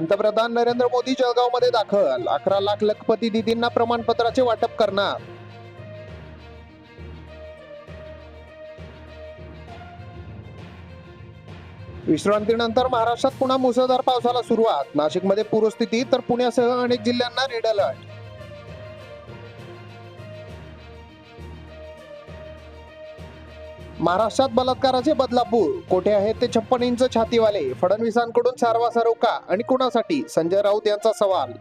पंतप्रधान नरेंद्र मोदी जळगावमध्ये दाखल. अकरा लाख लखपती दिदींना प्रमाणपत्राचे वाटप करणार. विश्रांतीनंतर महाराष्ट्रात पुन्हा मुसळधार पावसाला सुरुवात. नाशिकमध्ये पूरस्थिती तर पुण्यासह अनेक जिल्ह्यांना रेड अलर्ट महाराष्ट्रात बलात्काराचे बदलापूर. कोठे आहेत ते छप्पन इंच छातीवाले? फडणवीसांकडून सारवा सारव का आणि कुणासाठी? संजय राऊत यांचा सवाल.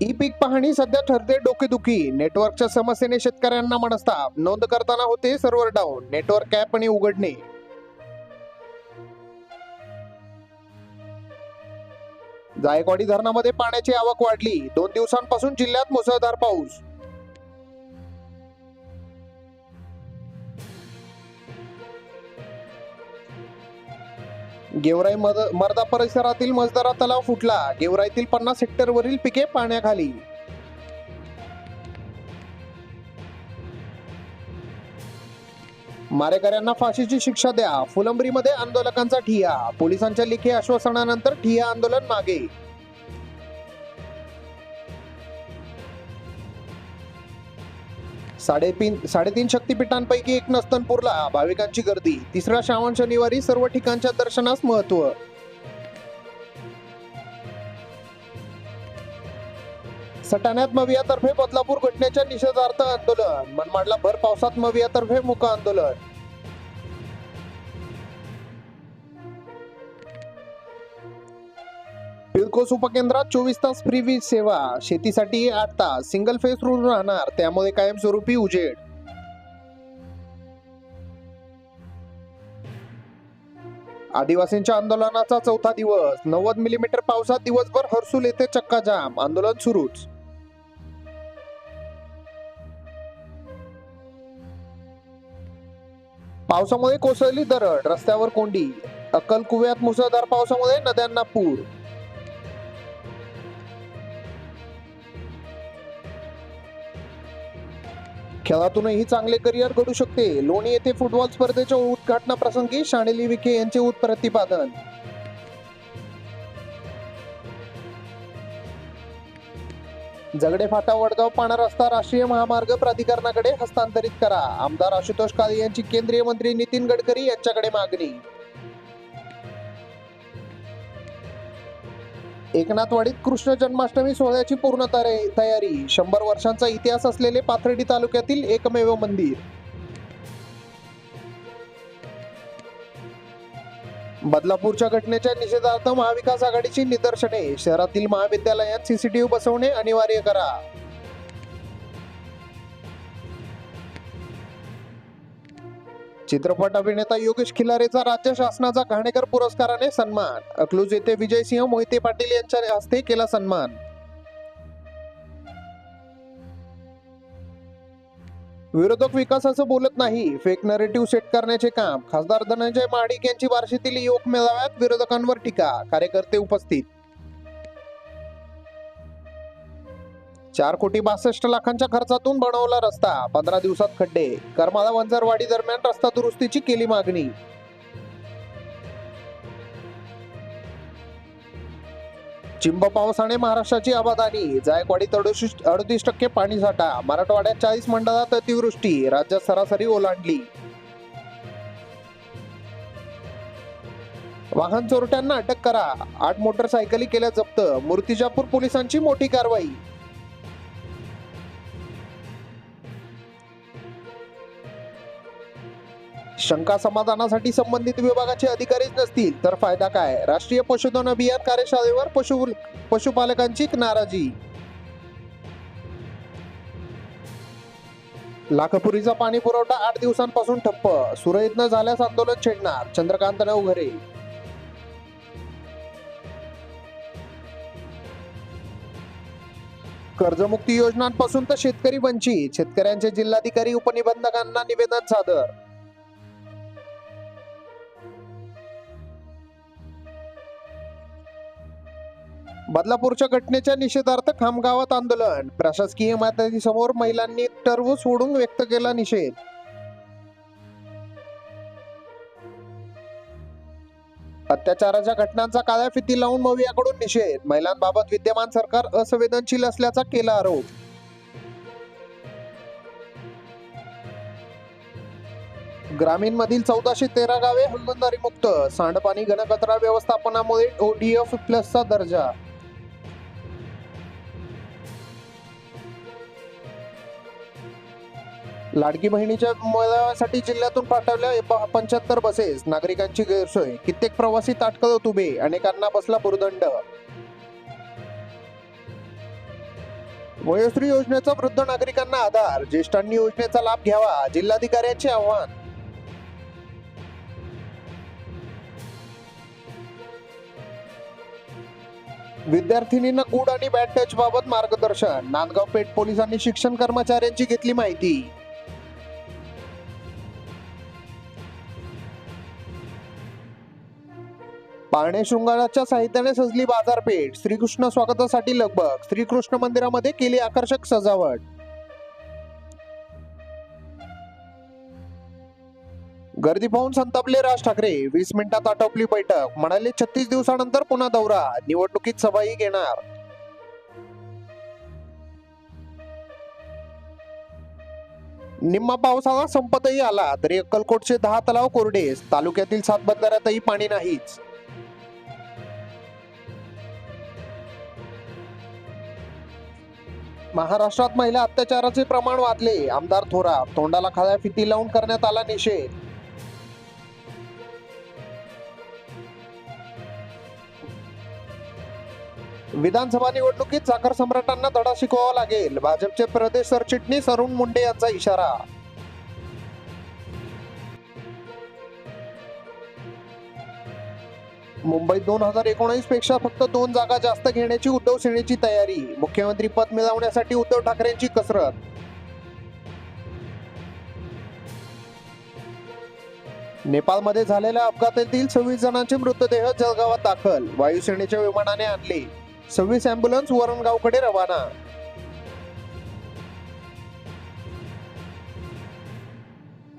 ई पीक पाहणी सध्या ठरते डोकेदुखी. नेटवर्कच्या समस्येने शेतकऱ्यांना मनस्ताप. नोंद करताना होते सर्व्हर डाऊन. नेटवर्क कॅप आणि उघडणे. जायकवाडी धरणामध्ये पाण्याची आवक वाढली. दोन दिवसांपासून जिल्ह्यात मुसळधार पाऊस. गेवराई मद- मर्दा परिसरातील मजदारा तलाव फुटला. गेवराईतील पन्नास हेक्टरवरील पिके पाण्याखाली. मारेकऱ्यांना फाशीची शिक्षा द्या. फुलंब्रीमध्ये आंदोलकांचा ठिया पोलिसांच्या लेखी आश्वासनानंतर ठिया आंदोलन मागे. साडेतीन साडेतीन शक्तिपीठांपैकी एक नस्तनपूरला भाविकांची गर्दी. तिसऱ्या श्रावण शनिवारी सर्व ठिकाणच्या दर्शनास महत्त्व. सटाण्यात मवियातर्फे बदलापूर घटनेच्या निषेधार्थ आंदोलन. मनमाडला भर पावसात मवियातर्फे मुक आंदोलन. पिळकोस उपकेंद्रात चोवीस तास फ्री वीज सेवा. शेतीसाठी आठ तास सिंगल फेस रूल राहणार त्यामुळे कायमस्वरूपी उजेड. आदिवासींच्या आंदोलनाचा चौथा दिवस. नव्वद मिलीमीटर पावसात दिवसभर हर्सुल येथे चक्काजाम. आंदोलन सुरूच. पावसामुळे कोसळली दरड रस्त्यावर कोंडी. अक्कलकुव्यात मुसळधार पावसामुळे नद्यांना पूर. खेळातूनही चांगले करिअर घडू शकते. लोणी येथे फुटबॉल स्पर्धेच्या उद्घाटनाप्रसंगी शाणेली विखे यांचे उत्प्रतिपादन. जगडे फाटा वडगाव पाणा रस्ता राष्ट्रीय महामार्ग प्राधिकरणाकडे हस्तांतरित करा. आमदार आशुतोष काळे यांची केंद्रीय मंत्री नितीन गडकरी यांच्याकडे मागणी. एकनाथवाडीत कृष्ण जन्माष्टमी सोहळ्याची पूर्ण तयारी शंभर वर्षांचा इतिहास असलेले पाथर्डी तालुक्यातील एकमेव मंदिर. बदलापूरच्या घटनेच्या निषेधार्थ महाविकास आघाडीची निदर्शने शहरातील महाविद्यालयात सीसीटीव्ही बसवणे अनिवार्य करा. चित्रपट अभिनेता योगेश खिलारेचा राज्य शासनाचा घाणेकर पुरस्काराने सन्मान. अकलूज येथे विजयसिंह मोहिते पाटील यांच्या हस्ते केला सन्मान. विरोधक विकासाचं बोलत नाही. फेक नरेटिव्ह सेट करण्याचे काम. खासदार धनंजय महाडिक यांची बार्शीतील योग मेळाव्यात विरोधकांवर टीका. कार्यकर्ते उपस्थित चार कोटी बासष्ट लाखांच्या खर्चातून बनवला रस्ता. पंधरा दिवसात खड्डे. करमाळा वंजरवाडी दरम्यान रस्ता दुरुस्तीची केली मागणी. चिंब पावसाने महाराष्ट्राची आबादानी. जायकवाडीत अडोतीस अडतीस टक्के पाणी साठा. मराठवाड्यात चाळीस मंडळात अतिवृष्टी. राज्यात सरासरी ओलांडली. वाहन चोरट्यांना अटक करा. आठ मोटरसायकली केल्या जप्त. मूर्तिजापूर पोलिसांची मोठी कारवाई. शंका समाधानासाठी संबंधित विभागाचे अधिकारीच नसतील तर फायदा काय? राष्ट्रीय पशुधन अभियान कार्यशाळेवर पशु पशुपालकांची नाराजी. लाखपुरीचा पाणी पुरवठा आठ दिवसांपासून ठप्प सुरळीत न झाल्यास आंदोलन छेडणार चंद्रकांत नवघरे. कर्जमुक्ती योजनांपासून तर शेतकरी वंचित शेतकऱ्यांचे जिल्हाधिकारी उपनिबंधकांना निवेदन सादर. बदलापूरच्या घटनेच्या निषेधार्थ खामगावात आंदोलन. प्रशासकीय इमारतीसमोर महिलांनी टर्व सोडून व्यक्त केला निषेध. अत्याचाराच्या घटनांचा काळ्या फिती लावून मवियाकडून निषेध. महिलांबाबत विद्यमान सरकार असंवेदनशील असल्याचा केला आरोप. ग्रामीण मधील चौदाशे तेरा गावे हंगणदारी मुक्त सांडपाणी घनकचरा व्यवस्थापनामुळे ओडीएफ प्लसचा दर्जा. लाडकी बहिणीच्या मेळाव्यासाठी जिल्ह्यातून पाठवल्या पंच्याहत्तर बसेस. नागरिकांची गैरसोय. कित्येक प्रवासी ताटकळत उभे अनेकांना बसला भुर्दंड वयोश्री योजनेचा वृद्ध नागरिकांना आधार. ज्येष्ठांनी योजनेचा लाभ घ्यावा जिल्हाधिकाऱ्यांचे आव्हान. विद्यार्थिनींना गुड आणि बॅड टच बाबत मार्गदर्शन. नांदगाव पेठ पोलिसांनी शिक्षण कर्मचाऱ्यांची घेतली माहिती. पाळणे शृंगाराच्या साहित्याने सजली बाजारपेठ. श्रीकृष्ण स्वागतासाठी लगबग. श्रीकृष्ण मंदिरामध्ये केली आकर्षक सजावट. गर्दी पाहून संतापले राज ठाकरे. वीस मिनिटात आटोपली बैठक. म्हणाले छत्तीस दिवसानंतर पुन्हा दौरा. निवडणुकीत सभाही घेणार. निम्मा पावसाळा संपतही आला. तरी अक्कलकोटचे दहा तलाव कोरडेस तालुक्यातील सात बंधाऱ्यातही पाणी नाहीच. महाराष्ट्रात महिला अत्याचाराचे प्रमाण वाढले. आमदार थोरात तोंडाला खाद्या फिती लावून करण्यात आला निषेध. विधानसभा निवडणुकीत साखर सम्राटांना धडा शिकवावा लागेल. भाजपचे प्रदेश सरचिटणीस अरुण मुंडे यांचा इशारा मुंबईत दोन हजार एकोणीसपेक्षा फक्त दोन जागा जास्त घेण्याची उद्धव सेनेची तयारी. मुख्यमंत्री पद मिळवण्यासाठी उद्धव ठाकरेंची कसरत. नेपाळमध्ये झालेल्या अपघातातील सव्वीस जणांचे मृतदेह जळगावात दाखल. वायुसेनेच्या विमानाने आणले. सव्वीस अँब्युलन्स वरणगावकडे रवाना.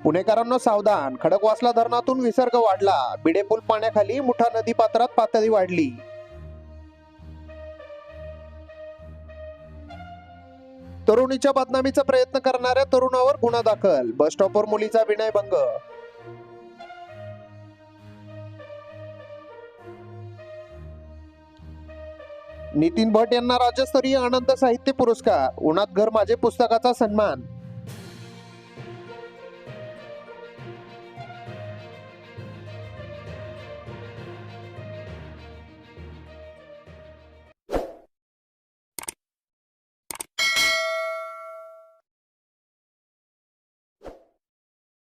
पुणेकरांना सावधान. खडकवासला धरणातून विसर्ग वाढला. बिडे पूल पाण्याखाली मुठा नदी पात्रात पातळी वाढली. तरुणीच्या बदनामीचा प्रयत्न करणाऱ्या तरुणावर गुन्हा दाखल. बस स्टॉपवर मुलीचा विनयभंग. नितीन भट यांना राज्यस्तरीय आनंद साहित्य पुरस्कार. उन्हात घर माझे पुस्तकाचा सन्मान.